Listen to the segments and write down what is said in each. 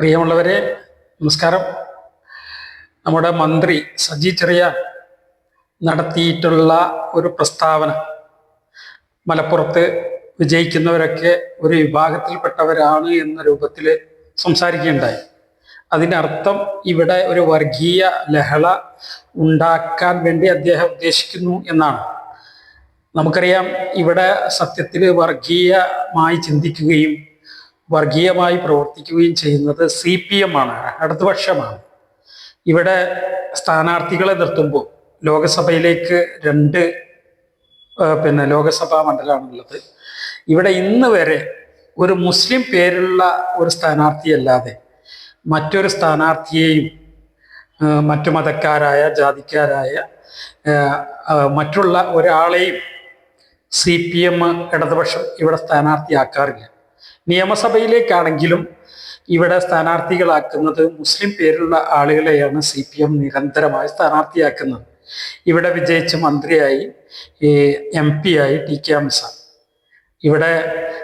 പ്രിയമുള്ളവരെ നമസ്കാരം. നമ്മുടെ മന്ത്രി സജി ചെറിയാൻ നടത്തിയിട്ടുള്ള ഒരു പ്രസ്താവന മലപ്പുറത്ത് വിജയിക്കുന്നവരൊക്കെ ഒരു വിഭാഗത്തിൽപ്പെട്ടവരാണ് എന്ന രൂപത്തിൽ സംസാരിക്കുകയുണ്ടായി. അതിനർത്ഥം ഇവിടെ ഒരു വർഗീയ ലഹള ഉണ്ടാക്കാൻ വേണ്ടി അദ്ദേഹം ഉദ്ദേശിക്കുന്നു എന്നാണ്. നമുക്കറിയാം ഇവിടെ സത്യത്തിൽ വർഗീയമായി ചിന്തിക്കുകയും വർഗീയമായി പ്രവർത്തിക്കുകയും ചെയ്യുന്നത് സി പി എം ആണ് ഇടതുപക്ഷമാണ്. ഇവിടെ സ്ഥാനാർത്ഥികളെ നിർത്തുമ്പോൾ ലോകസഭയിലേക്ക് രണ്ട് പിന്നെ ലോകസഭാ മണ്ഡലമാണുള്ളത്. ഇവിടെ ഇന്ന് വരെ ഒരു മുസ്ലിം പേരുള്ള ഒരു സ്ഥാനാർത്ഥിയല്ലാതെ മറ്റൊരു സ്ഥാനാർത്ഥിയെയും മറ്റു മതക്കാരായ ജാതിക്കാരായ മറ്റുള്ള ഒരാളെയും സി പി എം ഇടതുപക്ഷം ഇവിടെ സ്ഥാനാർത്ഥിയാക്കാറില്ല. നിയമസഭയിലേക്കാണെങ്കിലും ഇവിടെ സ്ഥാനാർത്ഥികളാക്കുന്നത് മുസ്ലിം പേരുള്ള ആളുകളെയാണ് സി പി എം നിരന്തരമായി സ്ഥാനാർത്ഥിയാക്കുന്നത്. ഇവിടെ വിജയിച്ച മന്ത്രിയായി എം പി ആയി ടി കെ അംസ ഇവിടെ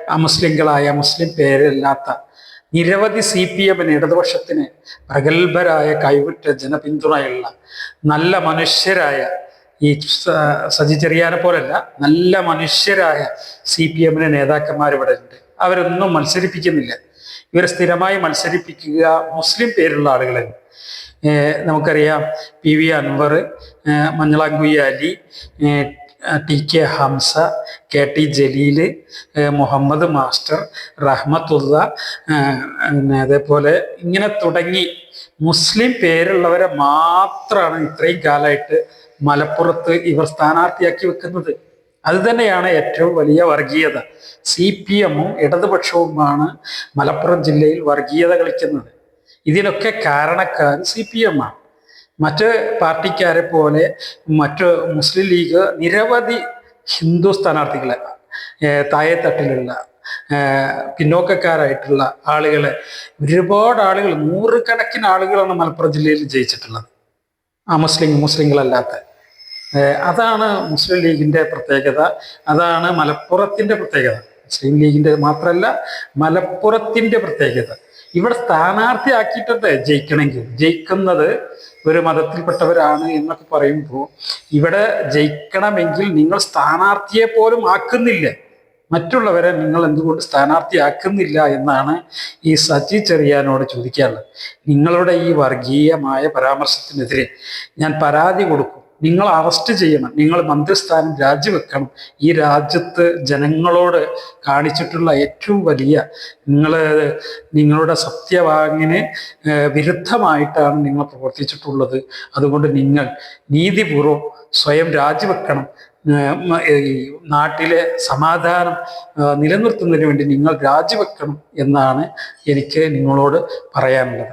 അമുസ്ലിങ്ങളായ മുസ്ലിം പേരില്ലാത്ത നിരവധി സി പി എമ്മിന് ഇടതുപക്ഷത്തിന് പ്രഗത്ഭരായ കൈവിട്ട ജനപിന്തുണയുള്ള നല്ല മനുഷ്യരായ ഈ സജി ചെറിയാനെ പോലല്ല നല്ല മനുഷ്യരായ സി പി എമ്മിന് നേതാക്കന്മാരിവിടെ ഉണ്ട് അവരൊന്നും മത്സരിപ്പിക്കുന്നില്ല. ഇവർ സ്ഥിരമായി മത്സരിപ്പിക്കുക മുസ്ലിം പേരുള്ള ആളുകളെ. നമുക്കറിയാം പി വി അൻവർ ഏഹ് Ali T K Hamsa K T Jaleel Muhammad master Rahmathulla അതേപോലെ ഇങ്ങനെ തുടങ്ങി മുസ്ലിം പേരുള്ളവരെ മാത്രമാണ് ഇത്രയും കാലമായിട്ട് മലപ്പുറത്ത് ഇവർ സ്ഥാനാർത്ഥിയാക്കി വെക്കുന്നത്. അത് തന്നെയാണ് ഏറ്റവും വലിയ വർഗീയത. സി പി എമ്മും ഇടതുപക്ഷവുമാണ് മലപ്പുറം ജില്ലയിൽ വർഗീയത കളിക്കുന്നത്. ഇതിനൊക്കെ കാരണക്കാർ സി പി എം ആണ് മറ്റ് പാർട്ടിക്കാരെ പോലെ മറ്റ് മുസ്ലിം ലീഗ് നിരവധി ഹിന്ദു സ്ഥാനാർത്ഥികളെ തായത്തട്ടിലുള്ള പിന്നോക്കക്കാരായിട്ടുള്ള ആളുകളെ ഒരുപാട് ആളുകൾ നൂറുകണക്കിന് ആളുകളാണ് മലപ്പുറം ജില്ലയിൽ ജയിച്ചിട്ടുള്ളത്. ആ മുസ്ലിം മുസ്ലിങ്ങളല്ലാത്ത. അതാണ് മുസ്ലിം ലീഗിന്റെ പ്രത്യേകത. അതാണ് മലപ്പുറത്തിന്റെ പ്രത്യേകത. മുസ്ലിം ലീഗിന്റെ മാത്രമല്ല മലപ്പുറത്തിന്റെ പ്രത്യേകത. ഇവിടെ സ്ഥാനാർത്ഥിയാക്കിയിട്ടുണ്ട് ജയിക്കണമെങ്കിൽ? ജയിക്കുന്നത് ഒരു മതത്തിൽപ്പെട്ടവരാണ് എന്നൊക്കെ പറയുമ്പോൾ ഇവിടെ ജയിക്കണമെങ്കിൽ നിങ്ങൾ സ്ഥാനാർത്ഥിയെ പോലും ആക്കുന്നില്ല. മറ്റുള്ളവരെ നിങ്ങൾ എന്തുകൊണ്ട് സ്ഥാനാർത്ഥിയാക്കുന്നില്ല എന്നാണ് ഈ സജി ചെറിയാനോട് ചോദിക്കാനുള്ളത്. നിങ്ങളുടെ ഈ വർഗീയമായ പരാമർശത്തിനെതിരെ ഞാൻ പരാതി കൊടുക്കും. നിങ്ങൾ അറസ്റ്റ് ചെയ്യണം. നിങ്ങൾ മന്ത്രിസ്ഥാനം രാജിവെക്കണം. ഈ രാജ്യത്ത് ജനങ്ങളോട് കാണിച്ചിട്ടുള്ള ഏറ്റവും വലിയ നിങ്ങൾ നിങ്ങളുടെ സത്യവാങ്ങിന് വിരുദ്ധമായിട്ടാണ് നിങ്ങൾ പ്രവർത്തിച്ചിട്ടുള്ളത്. അതുകൊണ്ട് നിങ്ങൾ നീതിപൂർവം സ്വയം രാജിവെക്കണം. നാട്ടിലെ സമാധാനം നിലനിർത്തുന്നതിന് വേണ്ടി നിങ്ങൾ രാജിവെക്കണം എന്നാണ് എനിക്ക് നിങ്ങളോട് പറയാനുള്ളത്.